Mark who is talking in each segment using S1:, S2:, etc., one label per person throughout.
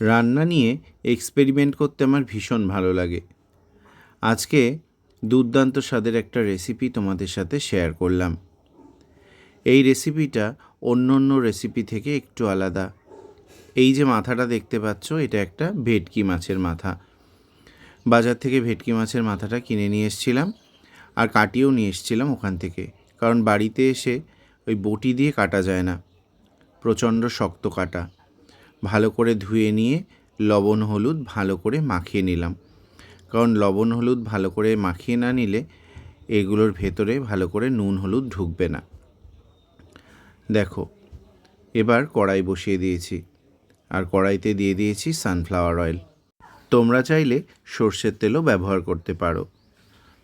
S1: রান্না নিয়ে এক্সপেরিমেন্ট করতে আমার ভীষণ ভালো লাগে। আজকে দুর্দান্ত স্বাদের একটা রেসিপি তোমাদের সাথে শেয়ার করলাম। এই রেসিপিটা অন্য অন্য রেসিপি থেকে একটু আলাদা। এই যে মাথাটা দেখতে পাচ্ছ, এটা একটা ভেটকি মাছের মাথা। বাজার থেকে ভেটকি মাছের মাথাটা কিনে নিয়ে এসেছিলাম আর কাটিয়েও নিয়ে এসেছিলাম ওখান থেকে। কারণ বাড়িতে এসে ওই বটি দিয়ে কাটা যায় না। প্রচণ্ড শক্ত কাটা। ভালো করে ধুয়ে নিয়ে লবণ হলুদ ভালো করে মাখিয়ে নিলাম। কারণ লবণ হলুদ ভালো করে মাখিয়ে না নিলে এগুলোর ভেতরে ভালো করে নুন হলুদ ঢুকবে না। দেখো, এবার কড়াই বসিয়ে দিয়েছি। আর কড়াইতে দিয়ে দিয়েছি সানফ্লাওয়ার অয়েল তোমরা চাইলে সর্ষের তেলও ব্যবহার করতে পারো।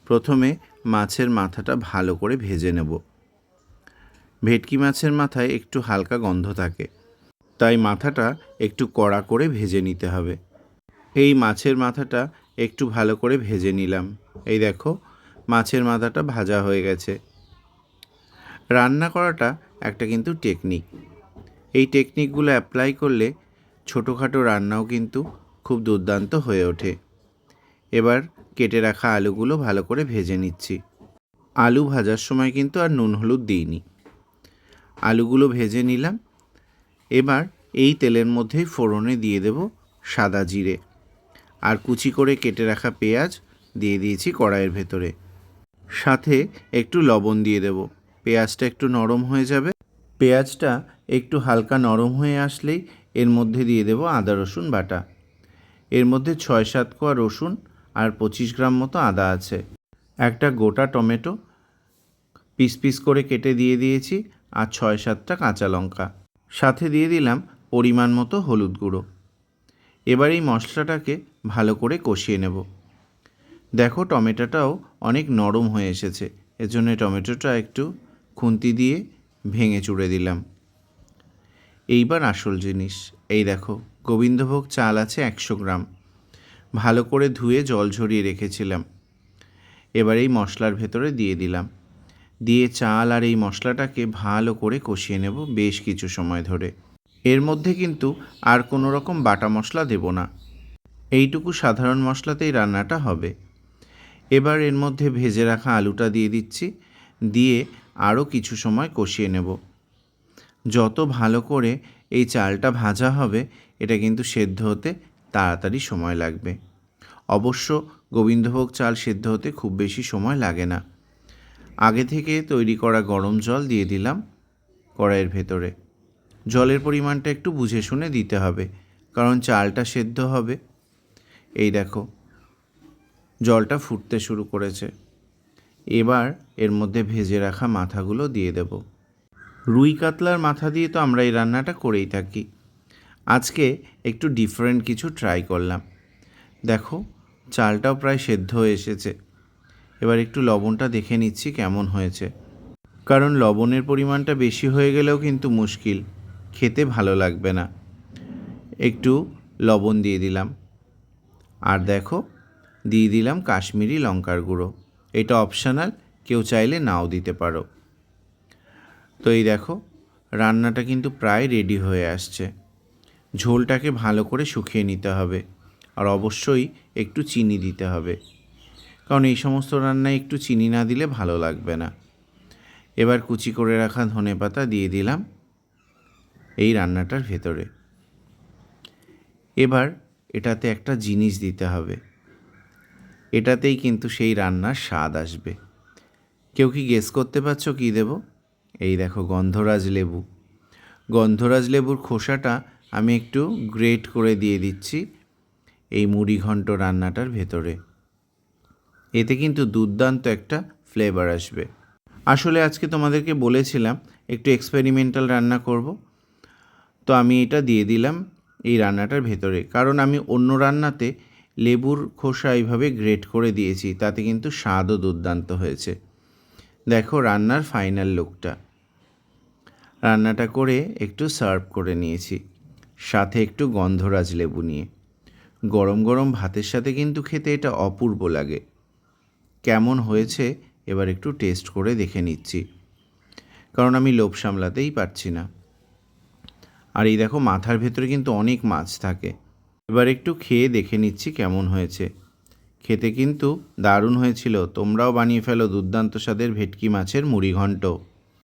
S1: প্রথমে মাছের মাথাটা ভালো করে ভেজে নেব। ভেটকি মাছের মাথায় একটু হালকা গন্ধ থাকে। তাই মাথাটা একটু কড়া করে ভেজে নিতে হবে। এই মাছের মাথাটা একটু ভালো করে ভেজে নিলাম। এই দেখো, মাছের মাথাটা ভাজা হয়ে গেছে। রান্না করাটা একটা কিন্তু টেকনিক এই টেকনিকগুলো অ্যাপ্লাই করলে ছোটোখাটো রান্নাও কিন্তু খুব দুর্দান্ত হয়ে ওঠে। এবার কেটে রাখা আলুগুলো ভালো করে ভেজে নিচ্ছি। আলু ভাজার সময় কিন্তু আর নুন হলুদ দিইনি। আলুগুলো ভেজে নিলাম এবার এই তেলের মধ্যেই ফোড়নে দিয়ে দেব সাদা জিরে। আর কুচি করে কেটে রাখা পেঁয়াজ দিয়ে দিয়েছি কড়াইয়ের ভেতরে। সাথে একটু লবণ দিয়ে দেব। পেঁয়াজটা একটু নরম হয়ে যাবে। পেঁয়াজটা একটু হালকা নরম হয়ে আসলেই এর মধ্যে দিয়ে দেব আদা, রসুন বাটা। এর মধ্যে ছয় সাত কোয়া রসুন আর পঁচিশ গ্রাম মতো আদা আছে। একটা গোটা টমেটো পিস পিস করে কেটে দিয়ে দিয়েছি আর ছয় সাতটা কাঁচা লঙ্কা। সাথে দিয়ে দিলাম পরিমাণ মতো হলুদ গুঁড়ো। এবার এই মশলাটাকে ভালো করে কষিয়ে নেব। দেখো টমেটোটাও অনেক নরম হয়ে এসেছে। এজন্য টমেটোটা একটু খুন্তি দিয়ে ভেঙে চুড়ে দিলাম। এইবার আসল জিনিস। এই দেখো, গোবিন্দভোগ চাল আছে একশো গ্রাম। ভালো করে ধুয়ে জল ঝরিয়ে রেখেছিলাম। এবার এই মশলার ভেতরে দিয়ে দিলাম। দিয়ে চাল আর এই মশলাটাকে ভালো করে কষিয়ে নেব বেশ কিছু সময় ধরে। এর মধ্যে কিন্তু আর কোনো রকম বাটা মশলা দেব না। এইটুকু সাধারণ মশলাতেই রান্নাটা হবে। এবার এর মধ্যে ভেজে রাখা আলুটা দিয়ে দিচ্ছি, দিয়ে আরও কিছু সময় কষিয়ে নেব। যত ভালো করে এই চালটা ভাজা হবে, এটা কিন্তু সেদ্ধ হতে তাড়াতাড়ি সময় লাগবে। অবশ্য গোবিন্দভোগ চাল সেদ্ধ হতে খুব বেশি সময় লাগে না। আগে থেকে তৈরি করা গরম জল দিয়ে দিলাম কড়াইয়ের ভেতরে। জলের পরিমাণটা একটু বুঝে শুনে দিতে হবে, কারণ চালটা সেদ্ধ হবে। এই দেখো, জলটা ফুটতে শুরু করেছে। এবার এর মধ্যে ভেজে রাখা মাথাগুলো দিয়ে দেব। রুই কাতলার মাথা দিয়ে তো আমরা এই রান্নাটা করেই থাকি। আজকে একটু ডিফারেন্ট কিছু ট্রাই করলাম। দেখো, চালটাও প্রায় সেদ্ধ হয়ে এসেছে। এবার একটু লবণটা দেখে নিচ্ছি কেমন হয়েছে। কারণ লবণের পরিমাণটা বেশি হয়ে গেলেও কিন্তু মুশকিল। খেতে ভালো লাগবে না। একটু লবণ দিয়ে দিলাম। আর দেখো, দিয়ে দিলাম কাশ্মীরি লঙ্কার গুঁড়ো। এটা অপশনাল, কেউ চাইলে নাও দিতে পারো। তো এই দেখো, রান্নাটা কিন্তু প্রায় রেডি হয়ে আসছে। ঝোলটাকে ভালো করে শুকিয়ে নিতে হবে। আর অবশ্যই একটু চিনি দিতে হবে। কারণ এই সমস্ত রান্নায় একটু চিনি না দিলে ভালো লাগবে না। এবার কুচি করে রাখা ধনে পাতা দিয়ে দিলাম এই রান্নাটার ভেতরে। এবার এটাতে একটা জিনিস দিতে হবে। এটাতেই কিন্তু সেই রান্নার স্বাদ আসবে। কেউ কি গেস করতে পারছ কী দেব? এই দেখো গন্ধরাজ লেবু। গন্ধরাজ লেবুর খোসাটা আমি একটু গ্রেট করে দিয়ে দিচ্ছি এই মুড়ি ঘন্ট রান্নাটার ভেতরে। এতে কিন্তু দুর্দান্ত একটা ফ্লেভার আসবে। আসলে আজকে তোমাদেরকে বলেছিলাম, একটু এক্সপেরিমেন্টাল রান্না করব। তো আমি এটা দিয়ে দিলাম এই রান্নাটার ভেতরে। কারণ আমি অন্য রান্নাতে লেবুর খোসা এইভাবে গ্রেট করে দিয়েছি, তাতে কিন্তু স্বাদও দুর্দান্ত হয়েছে। দেখো রান্নার ফাইনাল লুকটা রান্নাটা করে একটু সার্ভ করে নিয়েছি। সাথে একটু গন্ধরাজ লেবু নিয়ে। গরম গরম ভাতের সাথে কিন্তু খেতে এটা অপূর্ব লাগে। কেমন হয়েছে এবার একটু টেস্ট করে দেখে নিচ্ছি। কারণ আমি লোভ সামলাতেই পারছি না। আর এই দেখো, মাথার ভেতরে কিন্তু অনেক মাছ থাকে। এবার একটু খেয়ে দেখে নিচ্ছি কেমন হয়েছে। খেতে কিন্তু দারুণ হয়েছিল। তোমরাও বানিয়ে ফেলো দুর্দান্ত স্বাদের ভেটকি মাছের মুড়ি ঘন্ট